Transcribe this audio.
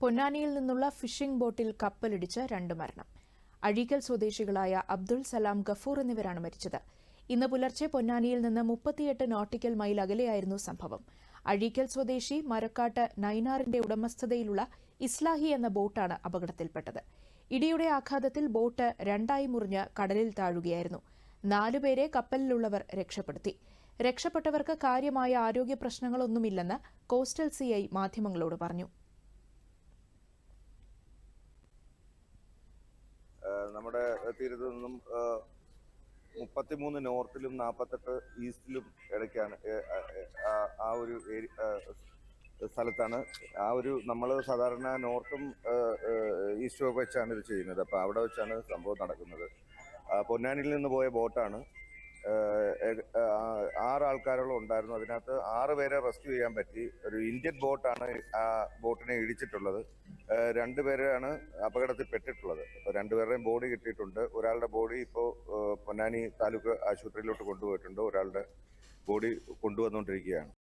പൊന്നാനിയിൽ നിന്നുള്ള ഫിഷിംഗ് ബോട്ടിൽ കപ്പലിടിച്ച് രണ്ട് മരണം. അഴീക്കൽ സ്വദേശികളായ അബ്ദുൾ സലാം ഗഫൂർ എന്നിവരാണ് മരിച്ചത്. ഇന്ന് പുലർച്ചെ പൊന്നാനിയിൽ നിന്ന് മുപ്പത്തിയെട്ട് നോട്ടിക്കൽ മൈൽ അകലെയായിരുന്നു സംഭവം. അഴീക്കൽ സ്വദേശി മരക്കാട്ട് നൈനാറിന്റെ ഉടമസ്ഥതയിലുള്ള ഇസ്ലാഹി എന്ന ബോട്ടാണ് അപകടത്തിൽപ്പെട്ടത്. ഇടിയുടെ ആഘാതത്തിൽ ബോട്ട് രണ്ടായി മുറിഞ്ഞ് കടലിൽ താഴുകയായിരുന്നു. നാലുപേരെ കപ്പലിലുള്ളവർ രക്ഷപ്പെടുത്തി. രക്ഷപ്പെട്ടവർക്ക് കാര്യമായ ആരോഗ്യ പ്രശ്നങ്ങളൊന്നുമില്ലെന്ന് കോസ്റ്റൽ സിഐ മാധ്യമങ്ങളോട് പറഞ്ഞു. നമ്മുടെ തീരത്ത് നിന്നും മുപ്പത്തിമൂന്ന് നോർത്തിലും നാൽപ്പത്തെട്ട് ഈസ്റ്റിലും ഇടയ്ക്കാണ് ആ- ഒരു സ്ഥലത്താണ്. ആ ഒരു നമ്മൾ സാധാരണ നോർത്തും ഈസ്റ്റും ഒക്കെ വെച്ചാണ് ഇത് ചെയ്യുന്നത്. അപ്പോൾ അവിടെ വെച്ചാണ് സംഭവം നടക്കുന്നത്. പൊന്നാനിയിൽ നിന്ന് പോയ ബോട്ടാണ്. ആറ് ആൾക്കാരോളം ഉണ്ടായിരുന്നു. അതിനകത്ത് ആറ് പേരെ റെസ്ക്യൂ ചെയ്യാൻ പറ്റി. ഒരു ഇന്ത്യൻ ബോട്ടാണ് ആ ബോട്ടിനെ ഇടിച്ചിട്ടുള്ളത്. രണ്ടുപേരെയാണ് അപകടത്തിൽ പെട്ടിട്ടുള്ളത്. അപ്പോൾ രണ്ടുപേരുടെയും ബോഡി കിട്ടിയിട്ടുണ്ട്. ഒരാളുടെ ബോഡി ഇപ്പോൾ പൊന്നാനി താലൂക്ക് ആശുപത്രിയിലോട്ട് കൊണ്ടുപോയിട്ടുണ്ട്. ഒരാളുടെ ബോഡി കൊണ്ടുവന്നുകൊണ്ടിരിക്കുകയാണ്.